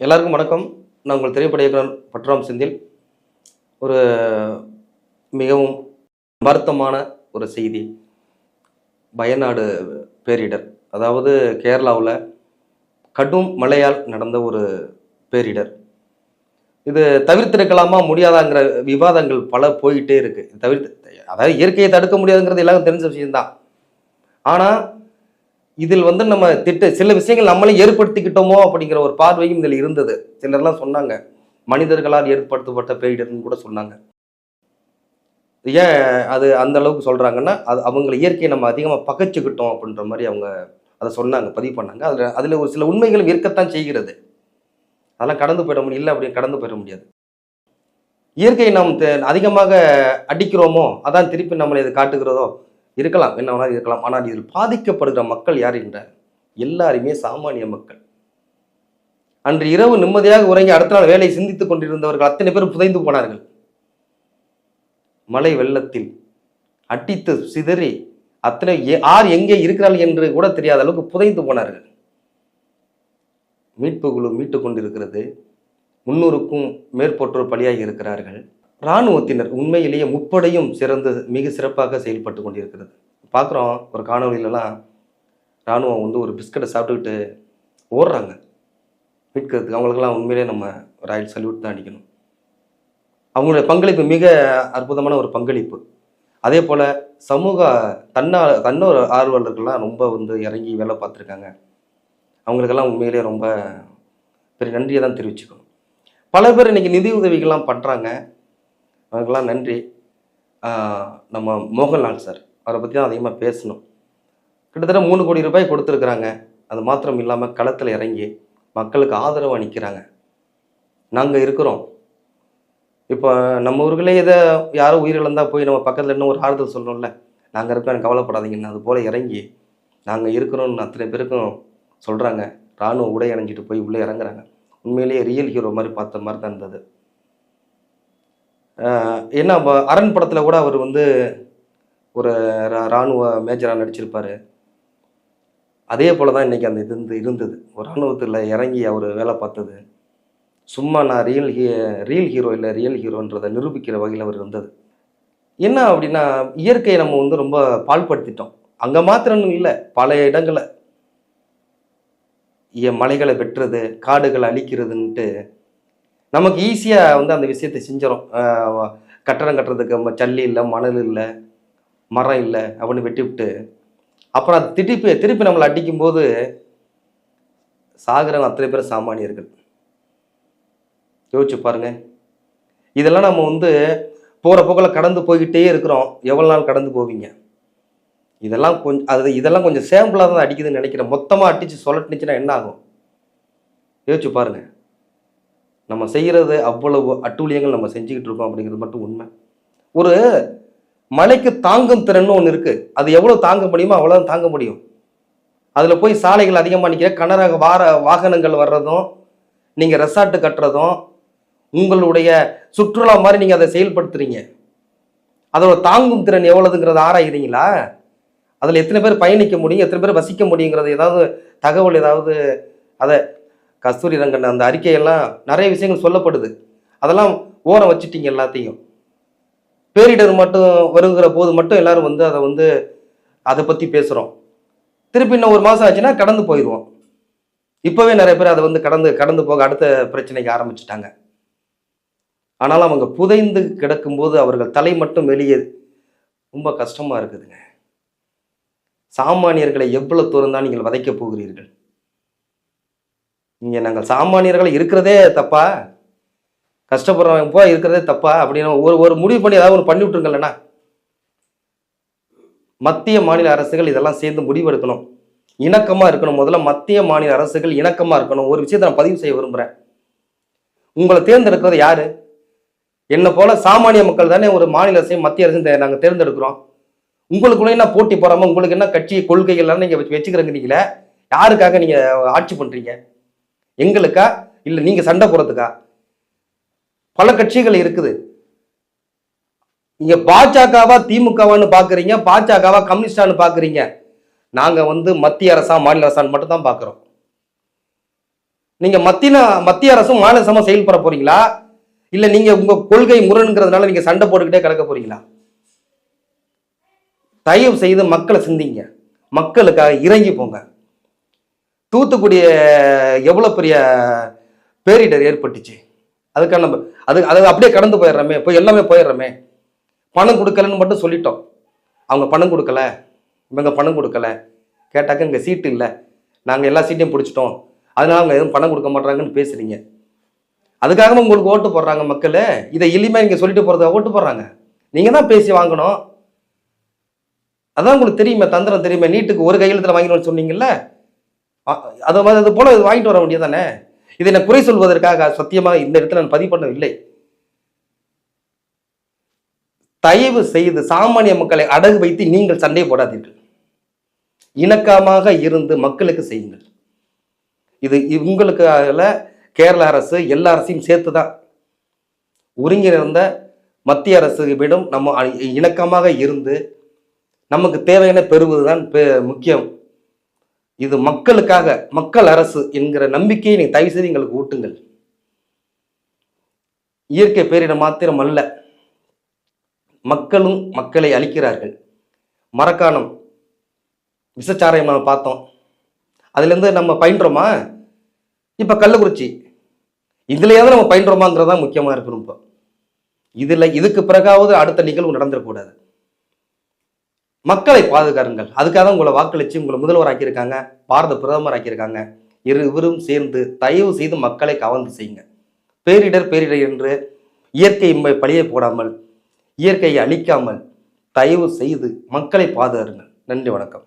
எல்லாருக்கும் வணக்கம். நான் உங்கள் திரைப்பட இயக்குனர் பட்ராம் செந்தில். ஒரு மிகவும் வருத்தமான ஒரு செய்தி. வயநாடு பேரிடர். அதாவது கேரளாவில் கடும் மழையால் நடந்த ஒரு பேரிடர். இது தவிர்த்திருக்கலாமா முடியாதாங்கிற விவாதங்கள் பல போயிட்டே இருக்குது தவிர்த்து அதாவது இயற்கையை தடுக்க முடியாதுங்கிறது எல்லாரும் தெரிஞ்ச விஷயம்தான். ஆனால் இதில் வந்து நம்ம திட்ட சில விஷயங்கள் நம்மளே ஏற்படுத்திக்கிட்டோமோ அப்படிங்கிற ஒரு பார்வையும் இதில் இருந்தது. சிலர்லாம் சொன்னாங்க. மனிதர்களால் ஏற்படுத்தப்பட்ட பேரிடர்னு கூட சொன்னாங்க. ஏன் அது அந்த அளவுக்கு சொல்கிறாங்கன்னா அது அவங்களை இயற்கையை நம்ம அதிகமாக பகைச்சிக்கிட்டோம் அப்படின்ற மாதிரி அவங்க அதை சொன்னாங்க பதிவு பண்ணாங்க. அதில் அதில் ஒரு சில உண்மைகளும் இருக்கத்தான் செய்கிறது. அதெல்லாம் கடந்து போயிட முடியும். இல்லை அப்படி கடந்து போயிட முடியாது. இயற்கையை நாம் தெ- அதிகமாக அடிக்கிறோமோ அதான் திருப்பி நம்மளை இது காட்டுகிறதோ இருக்கலாம் என்ன வேணாலும் இருக்கலாம். ஆனால் இதில் பாதிக்கப்படுகிற மக்கள் யார் என்றால் எல்லாருமே சாமானிய மக்கள். அன்று இரவு நிம்மதியாக உறங்கி அடுத்த நாள் வேலை சிந்தித்துக் கொண்டிருந்தவர்கள் அத்தனை பேர் புதைந்து போனார்கள். மழை வெள்ளத்தில் அடித்து சிதறி அத்தனை யார் எங்கே இருக்கிறார்கள் என்று கூட தெரியாத அளவுக்கு புதைந்து போனார்கள். மீட்பு குழு மீட்டு கொண்டிருக்கிறது. முன்னூறுக்கும் மேற்பட்டோர் பலியாகி இருக்கிறார்கள். இராணுவத்தினர் உண்மையிலேயே முப்படையும் சிறந்து மிக சிறப்பாக செயல்பட்டு கொண்டிருக்கிறது. பார்க்குறோம் ஒரு காணொலியிலலாம் இராணுவம் வந்து ஒரு பிஸ்கட்டை சாப்பிட்டுக்கிட்டு ஓடுறாங்க. மீட்கிறதுக்கு அவங்களுக்கெல்லாம் உண்மையிலேயே நம்ம ராயல் சல்யூட் தான் அடிக்கணும். அவங்களுடைய பங்களிப்பு மிக அற்புதமான ஒரு பங்களிப்பு. அதே போல் சமூக தன்னா தன்னோர் ஆர்வலர்கள்லாம் ரொம்ப வந்து இறங்கி வேலை பார்த்துருக்காங்க. அவங்களுக்கெல்லாம் உண்மையிலேயே ரொம்ப பெரிய நன்றியை தான் தெரிவிச்சுக்கணும். பல பேர் இன்னைக்கு நிதி உதவிகள்லாம் பண்ணுறாங்க அவங்களுக்கெல்லாம் நன்றி. நம்ம மோகன்லால் சார் அவரை பற்றி தான் அதிகமாக பேசணும். கிட்டத்தட்ட மூணு கோடி ரூபாய் கொடுத்துருக்குறாங்க. அது மாத்திரம் இல்லாமல் களத்தில் இறங்கி மக்களுக்கு ஆதரவாக நிற்கிறாங்க நாங்கள் இருக்கிறோம். இப்போ நம்ம ஊர்களே இதை யாரோ உயிரிழந்தால் போய் நம்ம பக்கத்தில் இன்னும் ஒரு ஆறுதல் சொல்லணும்ல. நாங்கள் இருக்கோம் எனக்கு கவலைப்படாதீங்கன்னு அது போல் இறங்கி நாங்கள் இருக்கிறோம்னு அத்தனை பேருக்கும் சொல்கிறாங்க இராணுவ உடை அணிஞ்சிட்டு போய் உள்ளே இறங்குறாங்க. உண்மையிலேயே ரியல் ஹீரோ மாதிரி பார்த்த மாதிரி தான் இருந்தது. என்ன அரண் படத்தில் கூட அவர் வந்து ஒரு ரா- ராணுவ மேஜராக நடிச்சிருப்பார். அதே போல தான் இன்னைக்கு அந்த இது இருந்து- இருந்தது. ஒரு ராணுவத்தில் இறங்கி அவர் வேலை பார்த்தது. சும்மா நான் ரியல் ஹீ ரியல் ஹீரோ இல்லை ரியல் ஹீரோன்றதை நிரூபிக்கிற வகையில் அவர் இருந்தது. என்ன அப்படின்னா இயற்கையை நம்ம வந்து ரொம்ப பால்படுத்திட்டோம். அங்கே மாத்திரம் இல்லை பல இடங்களில் மலைகளை வெட்டுறது காடுகளை அழிக்கிறதுன்ட்டு நமக்கு ஈஸியாக வந்து அந்த விஷயத்தை செஞ்சிடும் கட்டடம் கட்டுறதுக்கு ம- ஜல்லி இல்லை மணல் இல்லை மரம் இல்லை அப்படின்னு வெட்டி விட்டு அப்புறம் அது திருப்பி திருப்பி நம்மளை அடிக்கும்போது சாகிறவங்க அத்தனை பேர் சாமானியர்கள். யோசிச்சு பாருங்க. இதெல்லாம் நம்ம வந்து போகிற போக்கில் கடந்து போய்கிட்டே இருக்கிறோம். எவ்வளோ நாள் கடந்து போவீங்க? இதெல்லாம் கொஞ்சம் அது இதெல்லாம் கொஞ்சம் சேம்பிளாக தான் அடிக்குதுன்னு நினைக்கிறேன். மொத்தமாக அடித்து சொல்லட்டுனுச்சுன்னா என்ன ஆகும்? யோசிச்சு பாருங்கள் நம்ம செய்கிறது அவ்வளவு அட்டூழியங்கள் நம்ம செஞ்சுக்கிட்டு இருக்கோம் அப்படிங்கிறது மட்டும் உண்மை. ஒரு மலைக்கு தாங்கும் திறன்னு ஒன்று இருக்குது அது எவ்வளோ தாங்க முடியுமோ அவ்வளோ தாங்க முடியும். அதில் போய் சாலைகள் அதிகமாக நிற்கிற கனரக வார வாகனங்கள் வர்றதும் நீங்கள் ரெசார்ட்டு கட்டுறதும் உங்களுடைய சுற்றுலா மாதிரி நீங்கள் அதை செயல்படுத்துறீங்க. அதோட தாங்கும் திறன் எவ்வளோதுங்கிறத ஆராயிறீங்களா? அதில் எத்தனை பேர் பயணிக்க முடியும் எத்தனை பேர் வசிக்க முடியுங்கிறது ஏதாவது தகவல் ஏதாவது அதை கஸ்தூரி ரங்கன் அந்த அறிக்கையெல்லாம் நிறைய விஷயங்கள் சொல்லப்படுது. அதெல்லாம் ஓரம் வச்சுட்டீங்க எல்லாத்தையும். பேரிடர் மட்டும் வருகிற போது மட்டும் எல்லாரும் வந்து அதை வந்து அதை பற்றி பேசுகிறோம் திருப்பி இன்னும் ஒரு மாதம் ஆச்சுன்னா கடந்து போயிடுவோம். இப்போவே நிறைய பேர் அதை வந்து கடந்து கடந்து போக அடுத்த பிரச்சனைக்கு ஆரம்பிச்சிட்டாங்க. ஆனாலும் அவங்க புதைந்து கிடக்கும்போது அவர்கள் தலை மட்டும் வெளியே ரொம்ப கஷ்டமாக இருக்குதுங்க. சாமானியர்களை எவ்வளோ தூரம் தான் நீங்கள் வதைக்க போகிறீர்கள்? இங்கே நாங்கள் சாமானியர்கள் இருக்கிறதே தப்பா? கஷ்டப்படுறவங்க போய் இருக்கிறதே தப்பா? அப்படின்னு ஒரு ஒரு முடிவு பண்ணி ஏதாவது ஒன்று பண்ணி விட்டுருங்கல்லண்ணா மத்திய மாநில அரசுகள் இதெல்லாம் சேர்ந்து முடிவெடுக்கணும். இணக்கமாக இருக்கணும். முதல்ல மத்திய மாநில அரசுகள் இணக்கமாக இருக்கணும். ஒரு விஷயத்தை நான் பதிவு செய்ய விரும்புகிறேன் உங்களை தேர்ந்தெடுக்கிறது யாரு? என்னை போல சாமானிய மக்கள் தானே ஒரு மாநில அரசையும் மத்திய அரசையும் நாங்கள் தேர்ந்தெடுக்கிறோம். உங்களுக்குள்ளே என்ன போட்டி போடாமல் உங்களுக்கு என்ன கட்சி கொள்கைகள்லாம் நீங்கள் வச்சு- வச்சுக்கிறீங்களே யாருக்காக நீங்கள் ஆட்சி பண்ணுறீங்க எங்களுக்கா? இல்லை நீங்கள் சண்டை போடுறதுக்கா? பல கட்சிகள் இருக்குது. நீங்கள் பாஜகவா திமுகவான்னு பார்க்குறீங்க பாஜகவா கம்யூனிஸ்டான்னு பார்க்குறீங்க நாங்கள் வந்து மத்திய அரசா மாநில அரசான்னு மட்டும் தான் பார்க்குறோம் நீங்கள் மத்திய மத்திய அரசும் மாநில அரசமாக செயல்பட போகிறீங்களா இல்லை நீங்கள் உங்கள் கொள்கை முரண்கிறதுனால நீங்கள் சண்டை போட்டுக்கிட்டே கலக்க போகிறீங்களா தயவு செய்து மக்களை சிந்திங்க. மக்களுக்காக இறங்கி போங்க. தூத்துக்குடி எவ்வளோ பெரிய பேரிடர் ஏற்பட்டுச்சு? அதுக்கான நம்ம அது அது அப்படியே கடந்து போயிடுறோமே போய் எல்லாமே போயிடுறோமே. பணம் கொடுக்கலன்னு மட்டும் சொல்லிட்டோம். அவங்க பணம் கொடுக்கல. இவங்க பணம் கொடுக்கல. கேட்டாக்க இங்கே சீட்டு இல்லை. நாங்கள் எல்லா சீட்டையும் பிடிச்சிட்டோம். அதனால அவங்க எதுவும் பணம் கொடுக்க மாட்டாங்கன்னு பேசுகிறீங்க அதுக்காக உங்களுக்கு ஓட்டு போடுறாங்க மக்கள். இதை எளிமையாக இங்கே சொல்லிட்டு போகிறத ஓட்டு போடுறாங்க. நீங்கள் தான் பேசி வாங்கணும். அதான் உங்களுக்கு தெரியுமே தந்திரம் தெரியுமே. நீட்டுக்கு ஒரு கையெழுத்தில் வாங்கினோன்னு சொன்னீங்கல்ல? அது மாதிரி அது போல இது வாங்கிட்டு வர வேண்டியதானே இதை நான் குறை சொல்வதற்காக சத்தியமாக இந்த இடத்துல நான் பதிவு பண்ணவில்லை. தயவு செய்து சாமானிய மக்களை அடகு வைத்து நீங்கள் சண்டை போடாதீர்கள். இணக்கமாக இருந்து மக்களுக்கு செய்யுங்கள். இது உங்களுக்காக கேரள அரசு எல்லா அரசையும் சேர்த்து தான் ஒருங்கிணைந்த மத்திய அரசு விடும் நம்ம இணக்கமாக இருந்து நமக்கு தேவையான பெறுவதுதான் பெ- முக்கியம். இது மக்களுக்காக மக்கள் அரசு என்கிற நம்பிக்கையை நீங்கள் தயவு செய்து எங்களுக்கு ஊட்டுங்கள். இயற்கை பேரிடம் மாத்திரம் அல்ல மக்களும் மக்களை அழிக்கிறார்கள். மரக்காணம் விசச்சாராயம் நம்ம பார்த்தோம். அதுலேருந்து நம்ம பயின்றோமா? இப்போ கள்ளக்குறிச்சி. இதுலையாவது நம்ம பயின்றோமாங்கிறது தான் முக்கியமாக இருக்கணும் இப்போ. இதில் இதுக்கு பிறகாவது அடுத்த நிகழ்வு நடந்துடக்கூடாது. மக்களை பாதுகாருங்கள். அதுக்காக தான் உங்களை வாக்களித்து உங்களை முதல்வர் ஆக்கியிருக்காங்க பாரத பிரதமர் ஆக்கியிருக்காங்க இரு இவரும் சேர்ந்து தயவு செய்து மக்களை கவர்ந்து செய்யுங்க. பேரிடர் பேரிடர் என்று இயற்கை பழியை போடாமல் இயற்கையை அழிக்காமல் தயவு செய்து மக்களை பாதுகாருங்கள். நன்றி வணக்கம்.